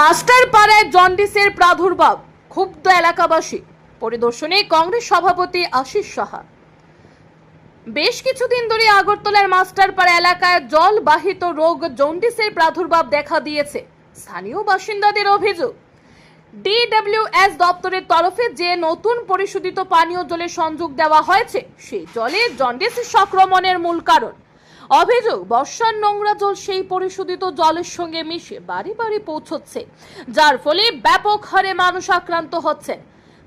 Master পাড়ায় জন্ডিসের প্রাদুর্ভাব, ক্ষুব্ধ এলাকাবাসী। পরিদর্শনে কংগ্রেস সভাপতি আশিস সাহা। বেশ কিছুদিন ধরে আগরতলার মাস্টারপাড়া এলাকায় জলবাহিত রোগ জন্ডিসের প্রাদুর্ভাব দেখা দিয়েছে। স্থানীয় বাসিন্দাদের অভিযোগ, ডিডব্লিউএস দপ্তরের তরফে যে নতুন পরিশোধিত পানীয় জলের সংযোগ দেওয়া হয়েছে, সেই জলে জন্ডিস সংক্রমণের মূল কারণ। অভিযোগ বর্ষার নোংরা জল সেই পরিশোধিত জলের সঙ্গে মিশে বাড়ি বাড়ি পৌঁছচ্ছে, যার ফলে ব্যাপক হারে মানুষ আক্রান্ত হচ্ছে।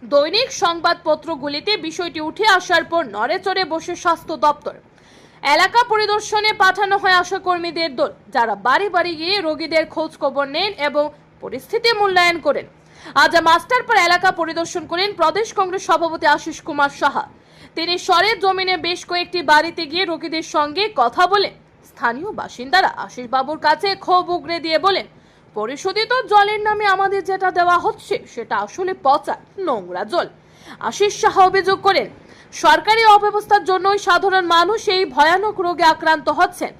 দৈনিক সংবাদপত্রগুলিতে বিষয়টি উঠে আসার পর নড়েচড়ে বসে স্বাস্থ্য দপ্তর। এলাকা পরিদর্শনে পাঠানো হয় আশাকর্মীদের দল, যারা বাড়ি বাড়ি গিয়ে রোগীদের খোঁজ খবর নেন এবং পরিস্থিতি মূল্যায়ন করেন। আজ মাস্টারপাড়া এলাকা পরিদর্শন করেন প্রদেশ কংগ্রেস সভাপতি আশিস কুমার সাহা। তিনি স্বরের জমিনে বেশ কয়েকটি বাড়িতে গিয়ে রোগীদের সঙ্গে কথা বলেন। স্থানীয় বাসিন্দারা আশিস বাবুর কাছে ক্ষোভ উগরে দিয়ে বলেন, পরিশোধিত জলের নামে আমাদের যেটা দেওয়া হচ্ছে, সেটা আসলে পচা, নোংরা জল। আশিস শাহ অভিযোগ করেন, সরকারি অব্যবস্থার জন্যই সাধারণ মানুষ এই ভয়ানক রোগে আক্রান্ত হচ্ছেন।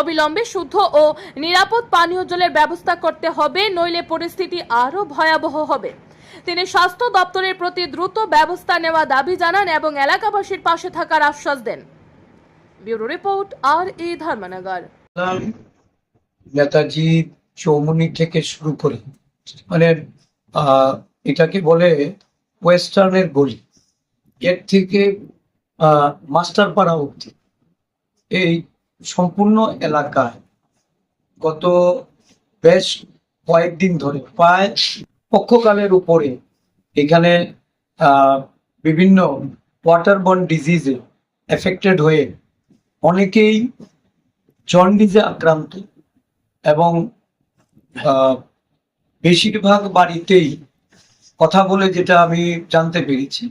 অবিলম্বে শুদ্ধ ও নিরাপদ পানীয় জলের ব্যবস্থা করতে হবে, নইলে পরিস্থিতি আরও ভয়াবহ হবে। তিনি স্বাস্থ্য দপ্তরের প্রতি দ্রুত ব্যবস্থা নেওয়া দাবি জানান এবং এলাকাবাসীর পাশে থাকার আশ্বাস দেন। ব্যুরো রিপোর্ট, আর এ ধর্মনগর। নেতাজি চৌমুনি থেকে শুরু করে মানে এটাকে বলে ওয়েস্টার্নের গলি। এর থেকে মাস্টারপাড়া অব্দি এই সম্পূর্ণ এলাকায় গত বেশ কয়েকদিন ধরে, প্রায় পক্ষকালের উপরে। এখানে বিভিন্ন ওয়াটারবর্ন ডিজিজে এফেক্টেড হয়ে অনেকেই জন্ডিজে আক্রান্ত এবং বেশিরভাগ বাড়িতেই কথা বলে যেটা আমি জানতে পেরেছি।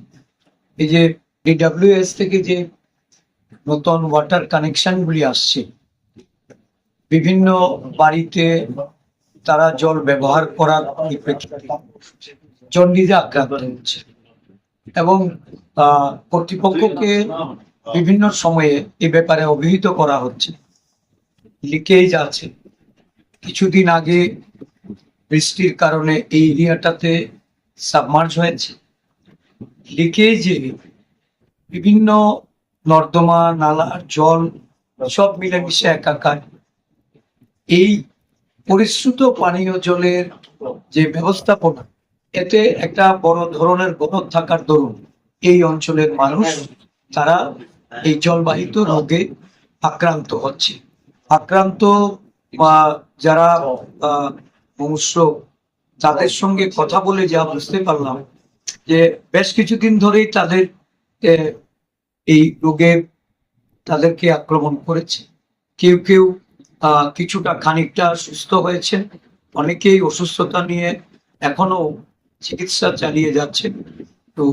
এই যে ডিডাব্লিউএস থেকে যে নতুন ওয়াটার কানেকশনগুলি আসছে, বিভিন্ন বাড়িতে তারা জল ব্যবহার করার পরিপ্রেক্ষিতে জন্ডিসে আক্রান্ত হচ্ছে। এবং কর্তৃপক্ষকে বিভিন্ন সময়ে এ ব্যাপারে অভিহিত করা হচ্ছে। লিকেজ আছে। কিছুদিন আগে বৃষ্টির কারণে এই এরিয়াটাতে সাবমার্জ হয়েছে। লিকেজে বিভিন্ন নর্দমা, নালার জল সব মিলেমিশে একাকার। এই পরিশ্রুত পানীয় জলের যে ব্যবস্থাপনা, এতে একটা বড় ধরনের গরদ থাকার দরুন এই অঞ্চলের মানুষ তারা এই জলবাহিত রোগে আক্রান্ত হচ্ছে। আক্রান্ত বা যারা মনুষ্য তাদের সঙ্গে কথা বলে যা বুঝতে পারলাম যে বেশ কিছুদিন ধরেই তাদের এই রোগে তাদেরকে আক্রমণ করেছে। কেউ কেউ কিছুটা খানিকটা সুস্থ হয়েছেন অনেকেই অসুস্থতা নিয়ে এখনও চিকিৎসা চালিয়ে যাচ্ছেন তো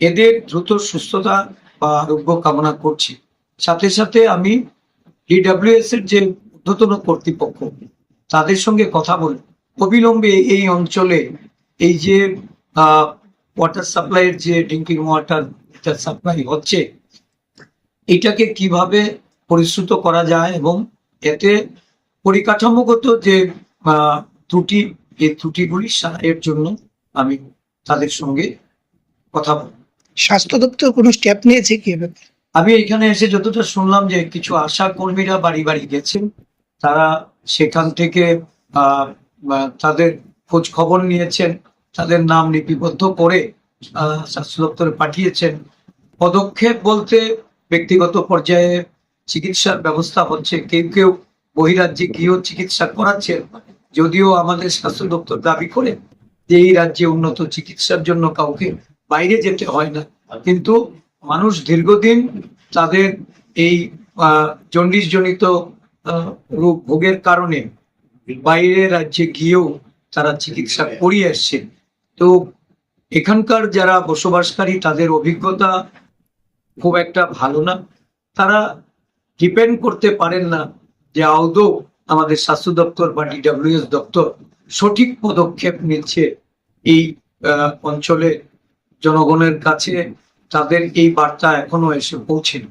এদের দ্রুত সুস্থতা বা আরোগ্য কামনা করছি। সাথে সাথে আমি ডিডাব্লিউএস এর যে ঊর্ধ্বতন কর্তৃপক্ষ, তাদের সঙ্গে কথা বলে। অবিলম্বে এই অঞ্চলে এই যে ওয়াটার সাপ্লাইয়ের যে ড্রিঙ্কিং ওয়াটার সাপ্লাই হচ্ছে, এটাকে কীভাবে পরিশ্রুত করা যায় এবং এতে পরিকাঠামোগত যে ত্রুটি এই ত্রুটিগুলি সারাইয়ের জন্য আমি তাদের সঙ্গে কথা বলব। স্বাস্থ্য দপ্তর কোনো স্টেপ নিয়েছে কি আমি এখানে এসে যতটা শুনলাম যে কিছু আশা কর্মীরা বাড়ি বাড়ি গেছেন তারা সেখান থেকে তাদের খোঁজ খবর নিয়েছেন তাদের নাম লিপিবদ্ধ করে স্বাস্থ্য দপ্তরে পাঠিয়েছেন। পদক্ষেপ বলতে ব্যক্তিগত পর্যায়ে চিকিৎসার ব্যবস্থা হচ্ছে, কেউ কেউ বহিরাজ্যে গিয়েও চিকিৎসা করাচ্ছেন যদিও আমাদের স্বাস্থ্য দপ্তর দাবি করে যে এই রাজ্যে উন্নত চিকিৎসার জন্য কাউকে বাইরে যেতে হয় না। কিন্তু মানুষ দীর্ঘদিন তাদের এই জন্ডিস জনিত রোগ, ভোগের কারণে বাইরে রাজ্যে গিয়েও তারা চিকিৎসা করিয়ে আসছে। তো এখানকার যারা বসবাসকারী, তাদের অভিজ্ঞতা খুব একটা ভালো না। তারা ডিপেন্ড করতে পারেন না যে আদৌ আমাদের স্বাস্থ্য দপ্তর বা ডিডাব্লিউএস দপ্তর সঠিক পদক্ষেপ নিচ্ছে এই অঞ্চলে জনগণের কাছে। তাদের এই বার্তা এখনও এসে পৌঁছেনি।